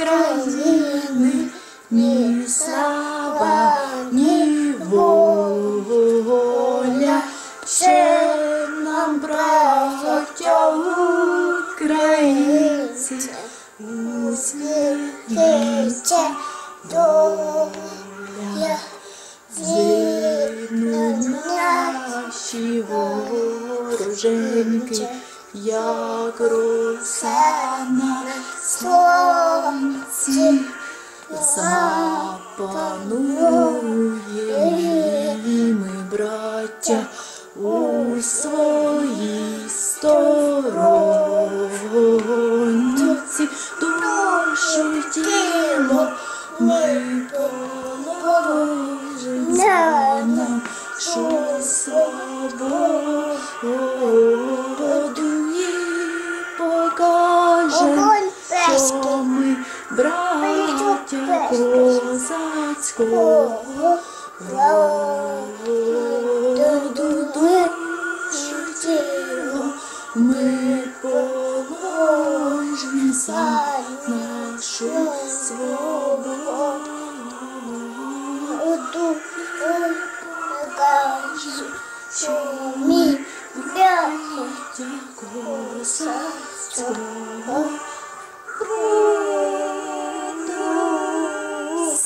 України, ні слава, ні воля, ще нам браття українці, усміхнеться доля, згинуть наші вороженьки, як роса на Сонці, запанує ми, браття, у своїй сторонці, душу тіло ми положимо нашу свободу і покажемо, браття козацького роду душу ми положимо за нашу свободу. що ми браття Браття